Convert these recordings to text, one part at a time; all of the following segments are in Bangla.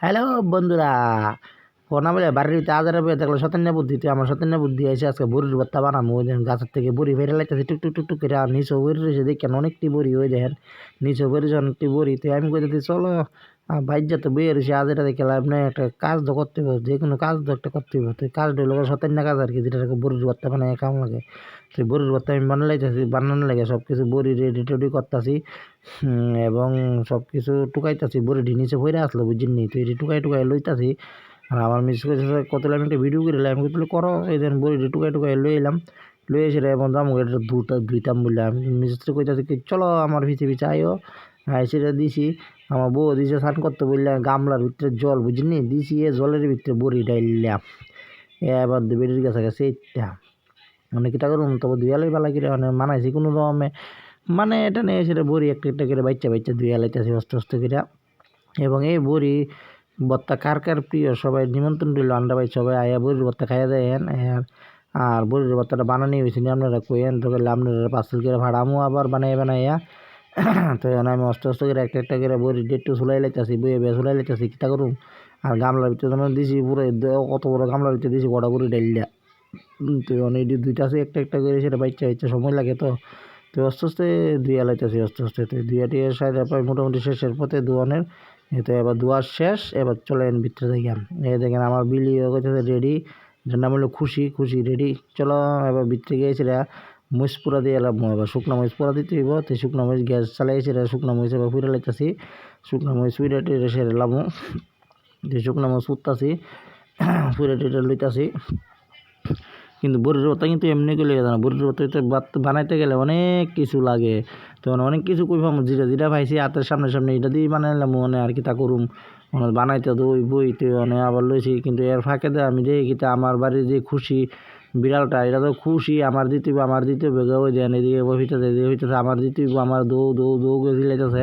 হ্যালো বন্ধুরা ফোনা বলে, বাড়ির ভিতরে আজার দেখল সতেন্য বুদ্ধি, তুই আমার সতেন্য বুদ্ধি এসে আজকে বড়ির ভর্তা বানাবো ওই দেখেন গাছের থেকে বড়ি ফেরে লাগতেছে টুক টুক টুক টুক করে, আর নিচে বড়ি রয়েছে দেখেন অনেকটি বড়ি, ওই দেখেন নিচে বেরিয়েছে অনেকটি বড়ি, তো আমি কইতে চলো ভাইজা তো বইয়ে রয়েছে আজ এটা দেখে লাভ নেই, একটা কাজ তো করতে হবে, যে কোনো কাজ তো একটা করতে হবে তো এই কাজটা হলো সতেন্য কাজ আর কি, যেটা বড়ির ভর্তা বানায় কাম লাগে। তো বড়ির ভর্তা আমি বানালে বানানো লাগে সব কিছু বড়ি রেডি টেডি করতেছি এবং সব কিছু টুকাইতেছি, বড়িটি নিচে ভরে আসলো বুঝিনি তো এটি টুকাই টুকাই লইতাছি আর আমার মিস কত আমি একটা ভিডিও করে আমি কিন্তু করো। এই দেন বড়িটি টুকাই টুকাই লই এলাম। লই এসে এবং দাম এটা দুটা দুইতাম বললে আমি মিস্ত্রি কইতাছি কি, চলো আমার পিছে পিছে আইও হ্যাঁ সেটা দিছি। আমার বউ দিছে স্নান করতে বললে, গামলার ভিতরে জল বুঝিনি দিছি এ জলের ভিতরে বড়ি ডাইলাম এবার বেরিয়ে গেছে গেছে এইটা। মানে কিটা করুন তবে দুয়ালাই বেলা করে? মানে মানাইছি কোনো রকমে। মানে এটা নিয়ে সেটা বড়ি একটা একটা করে বাচ্চা বাচ্চা দুই লাইতেছি অস্তে অস্তে করে। এবং এই বড়ি বত্তা কার কার প্রিয়? সবাই নিমন্ত্রণ রইল। আন্ডা ভাই সবাই আয়া বড়ির বত্তা খাইয়া দেন আর আর বড়ির বত্তাটা বানানি হয়েছে নি আপনারা কইেন তো আপনারা পার্সেল করে ভাড়ামো আবার বানাই বানাইয়া। তো আমি অস্ত অস্তে করে একটা একটা করে বড়ি ডেটটু চুলাই লাইতেছি, বইয়ে বে চুলাই লাইতেছি কিটা করুম? আর গামলার ভিতরে যখন দিছি পুরো কত বড় গামলার ভিতরে দিছি বড় বড়ি ডাইলিয়া তো অনেক দুইটা আছে, একটা একটা করে সেটা বাচ্চা বাচ্চা সময় লাগে তো। তো আস্তে আস্তে দুইয়া লাইতেছি আস্তে আস্তে তো দুইয়া টিয়া সাইড প্রায় মোটামুটি শেষের পথে দুয়ানের তো এবার দুয়ার শেষ, এবার চলে চলেন ভিতরে দেখেন। এই দেখেন আমার বিলি হচ্ছে রেডি নাম হলো খুশি খুশি রেডি চলো এবার ভিতরে গিয়েছিল মরিচ পুরা দিয়ে এলাম। এবার শুকনো মরিচ পুরা দিতে হইব, তো শুকনো মরিচ গ্যাস চালাইছে শুকনো মরিচ এবার ফুরে লাইতেছি। শুকনো মরিচ ফুরে টেরে সেরে লামো। দিয়ে শুকনো মরিচ ফুটতাছি ফুরে টেরে লইতাছি। কিন্তু বড়ির ভর্তা কিন্তু এমনি গেলে না। বড়ির ভর্তা বানাইতে গেলে অনেক কিছু লাগে। তখন অনেক কিছু কই পাবো যেটা যেটা পাইছি হাতের সামনে সামনে এটা দিয়ে বানাইলাম মনে আর কি তা করুম। বানাইতে দই বই তো মানে আবার লইছি, কিন্তু এর ফাঁকে দেয় আমি দেখি কিন্তু আমার বাড়ির যে খুশি বিড়ালটা, এটা তো খুশি, আমার দিতে আমার দিতে বেগে ওই দেন এদিকে বসিতেছে এদিকে হইতেছে আমার দিতে আমার দৌ দৌ দৌ গেছিলাইতেছে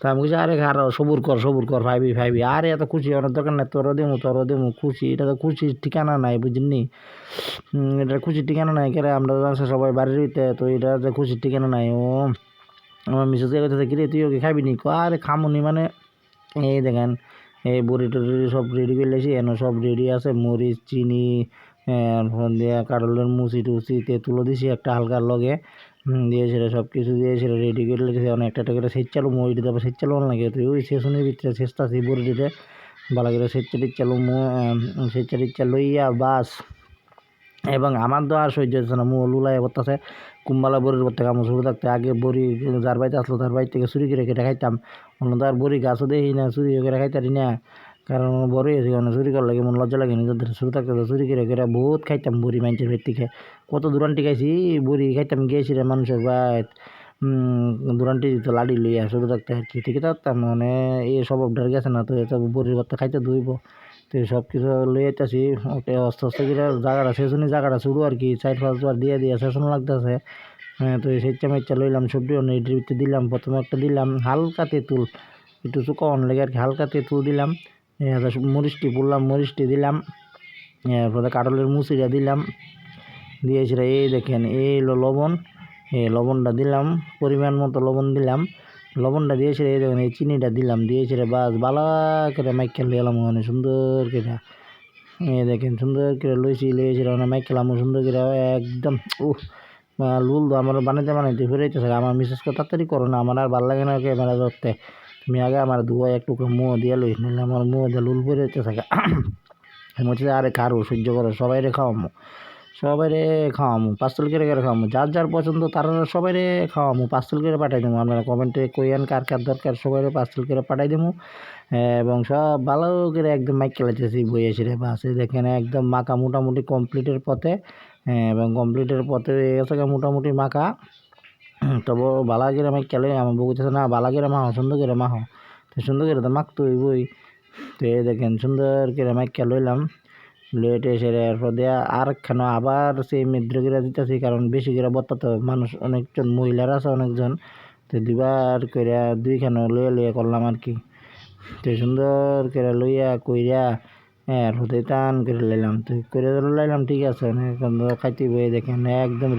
তো আমি বলছি আরে আর সবুর কর সবুর কর ফাইবি ফাইবি আরে, এত খুশি, অনেক দরকার নাই, তোরও দেবো তোরও দেবো খুশি, এটা তো খুশির ঠিকানা নাই বুঝিনি এটা খুশির ঠিকানা নাই, কেরে, আমরা সবাই বাড়ির হইতে তো এটা যে খুশির ঠিকানা নাই, ও, আমার মিসেস কথা কিরে তুই ওকে খাবি নি? আরে, খামুনি মানে এই দেখেন, এই বড়ি টড়ি সব রেডি করে লেছি, এনে সব রেডি আছে, মরিচ, চিনি দিয়া কারলের মুচি টুচি তেঁতুলো দিছি একটা হালকার লগে দিয়ে সেটা সব কিছু দিয়ে সেটা রেডি করে লেগেছে অনেক একটা করে সেচ চালু মুড়ি তারপর সেচ চালু লাগে। তুই ওই সেশনের ভিতরে চেষ্টাছি বড়ি দিতে। ভালো করে সেচা টিচ্ছা লু সেচা টিচ্ছা লইয়া বাস। এবং আমার তো আর সহ্য হচ্ছে না মু লুলাই করতেছে কুম্বালা বড়ির করতে কাম শুরু থাকতে আগে বড়ি, যার বাড়িতে আসলো, তার বাড়ি থেকে চুরি করে কেটে খাইতাম। অন্য তো আর বড়ি গাছও দেখি না, চুরি করে খাইতারি না। কারণ বড় হয়েছে কারণ চুরি করার লাগে, মন লজ্জা লাগে, নিজেদের শুরু থাকতে চুরি করে করে বহুত খাইতাম বড়ি মানুষের ভেট থেকে। কত দূরান্টি খাইছি, বড়ি খাইতাম গিয়েছি রে মানুষের বাইত দূরান্টি দিত লাড়ি লইয়া শুরু থাকতে আর কি ঠিক থাকতাম মানে এই সব ডর গেছে না, তো এটা বড়ির ভর্তা খাইতে ধুইব। তো সব কিছু লই আইতাছি, ওকে আস্তে আস্তে করে জায়গাটা শেষনি জায়গাটা শুরু আর কি, চার পাঁচ বার দিয়ে দিয়ে শেষন লাগতেছে। হ্যাঁ তো সেচ্চা মেচ্চা লইলাম, সবজি এটির ভিতরে দিলাম, প্রথমে একটা দিলাম, হালকা তেঁতুল, একটু শুকাওয়ান লেগে আর কি, হালকা তেঁতুল দিলাম। মরিচটি বললাম মরিচটি দিলাম, এরপরে কাটলের মুচিটা দিলাম দিয়েছিল এই দেখেন, এই হলো লবণ এই লবণটা দিলাম, পরিমাণ মতো লবণ দিলাম, লবণটা দিয়েছিল এই দেখেন, এই চিনিটা দিলাম দিয়েছিল বাস বালা করে মাইকেল দিলাম ওখানে, সুন্দর করে। এই দেখেন, সুন্দর করে লইছি লইয়েছিল ওখানে মাইকেলাম সুন্দর করে একদম ও লুল তো আমার বানাইতে বানাইতে ফিরাইতেছে, আমার মিসেস তাড়াতাড়ি করো না, আমার আর ভালো লাগে না ক্যামেরা ধরতে। তুমি আগে আমার দুয়া একটু মুহ দিয়ে লই নিলে আমার মুহ দিয়ে লুল পরে থাকে আমি হচ্ছে আরে কারও সহ্য করো, সবাই রে খাওয়ামো, সবাই রে খাওয়ামো পার্সেল করে করে খাওয়ামো, যার যার পছন্দ তারা সবাই রে খাওয়ামো পার্সেল করে পাঠাই দেবো। আপনারা কমেন্টে কইয়েন কার কার দরকার, সবাই রে পার্সেল করে পাঠাই দেবো। এবং সব ভালো করে একদম মাইক খেলাইতেছি বই এসে রে, বাসে। দেখেন একদম মাখা মোটামুটি কমপ্লিটের পথে এবং কমপ্লিটের পথে গেছে মোটামুটি মাখা। তবে বালা করে মাইক খেলে আমার বউ না বালা করে মাহ সুন্দর করে মাহ তো সুন্দর করে তো মাখতে হইবই। তো দেখেন, সুন্দর করে মাইক লইলাম। লেটে সেরে এরপর দেয়া আর কেন আবার সেই মিদ্র করে দিতেছি, কারণ বেশি গিরা করে তো মানুষ অনেকজন, মহিলার আছে অনেকজন। তো দুবার করে দুইখানে লইয়া লইয়া করলাম আর কি। তো সুন্দর করে লইয়া কইরা হ্যাঁ হতে টান করে লাইলাম। তো করে লাইলাম, ঠিক আছে খাইতে বয়ে দেখেন, একদম